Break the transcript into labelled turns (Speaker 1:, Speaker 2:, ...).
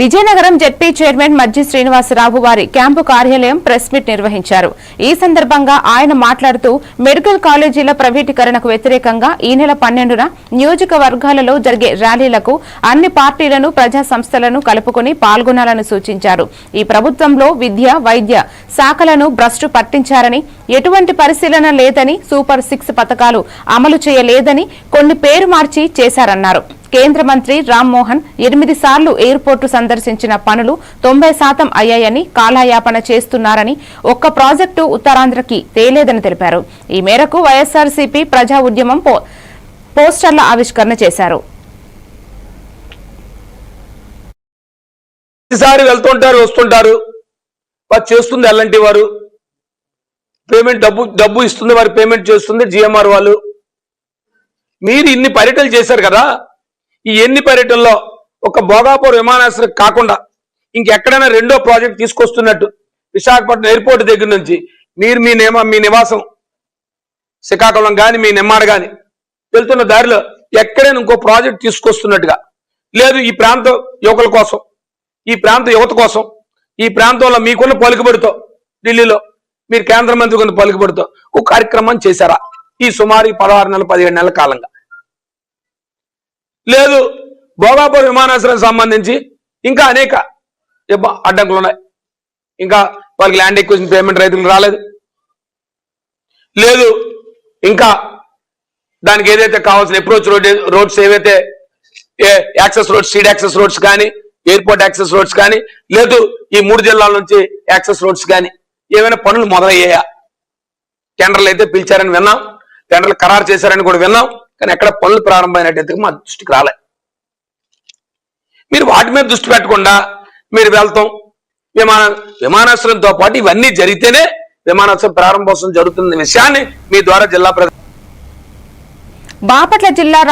Speaker 1: Vizianagaram ZP chairman Majji Srinivasarao వారి camp కార్యాలయం press meet నిర్వహించారు. ఈ సందర్భంగా ఆయన మాట్లాడుతూ మెడికల్ కాలేజీల ప్రైవేటీకరణకు వ్యతిరేకంగా ఈ నెల పన్నెండున నియోజకవర్గాలలో జరిగే ర్యాలీలకు అన్ని పార్టీలను ప్రజా సంస్థలను కలుపుకుని పాల్గొనాలని సూచించారు. ఈ ప్రభుత్వంలో విద్య వైద్య శాఖలను భ్రష్టు పట్టించారని ఎటువంటి పరిశీలన లేదని సూపర్ సిక్స్ పథకాలు అమలు చేయలేదని కొన్ని పేరు మార్చి చేశారన్నారు. కేంద్ర మంత్రి రామ్మోహన్ ఎనిమిది సార్లు ఎయిర్పోర్టు సందర్శించిన పనులు తొంభై శాతం అయ్యాయని కాలాయాపన చేస్తున్నారని ఒక్క ప్రాజెక్టు ఉత్తరాంధ్రకి తేలేదని తెలిపారు. ఈ మేరకు వైఎస్ఆర్సీపీ ప్రజా ఉద్యమం పో- పోస్టర్ల ఆవిష్కరణ చేశారు.
Speaker 2: ప్రతిసారి వెళ్తుంటారు వస్తుంటారు. వారు చేస్తుంది ఎల్లంటి వారు. పేమెంట్ డబ్బు డబ్బు ఇస్తుంది వారు పేమెంట్ చేస్తుంది జిఎంఆర్ వాళ్ళు. మీరు ఇన్ని పర్యటనలు చేశారు కదా? ఈ ఎన్ని పర్యటనలో ఒక భోగాపూర్ విమానాశ్రయం కాకుండా ఇంకెక్కడైనా రెండో ప్రాజెక్ట్ తీసుకొస్తున్నట్టు విశాఖపట్నం ఎయిర్పోర్ట్ దగ్గర నుంచి మీరు మీ నియమ మీ నివాసం శ్రీకాకుళం కానీ మీ నిమ్మాడ కానీ వెళ్తున్న దారిలో ఎక్కడైనా ఇంకో ప్రాజెక్ట్ తీసుకొస్తున్నట్టుగా. లేదు ఈ ప్రాంత యువకుల కోసం ఈ ప్రాంత యువత కోసం ఈ ప్రాంతంలో మీకున్న పలుకుబడితో ఢిల్లీలో మీరు కేంద్ర మంత్రి ఉన్న పలుకుబడితో ఒక కార్యక్రమం చేశారా? ఈ సుమారు పదహారు నెలల పదిహేడు నెలల కాలంగా. లేదు. భోగాపూర్ విమానాశ్రయం సంబంధించి ఇంకా అనేక అడ్డంకులు ఉన్నాయి. ఇంకా వాళ్ళకి ల్యాండ్ ఎక్విజిషన్ పేమెంట్ రైతులకు రాలేదు. లేదు ఇంకా దానికి ఏదైతే కావాల్సిన అప్రోచ్ రోడ్ రోడ్స్ ఏవైతే access roads seed access roads కానీ ఎయిర్పోర్ట్ యాక్సెస్ రోడ్స్ కానీ లేదు ఈ మూడు జిల్లాల నుంచి యాక్సెస్ రోడ్స్ కానీ ఏమైనా పనులు మొదలయ్యాయా? టెండర్లు అయితే పిలిచారని విన్నాం. టెండర్లు ఖరారు చేశారని కూడా విన్నాం. కానీ ఎక్కడ పనులు ప్రారంభమైనట్టు మా దృష్టికి రాలే. మీరు వాటి మీద దృష్టి పెట్టకుండా మీరు వెళ్తాం. విమాన విమానాశ్రయంతో పాటు ఇవన్నీ జరిగితేనే విమానాశ్రయం ప్రారంభోత్సవం జరుగుతున్న విషయాన్ని మీ ద్వారా జిల్లా ప్రజలు
Speaker 1: బాపట్ల జిల్లా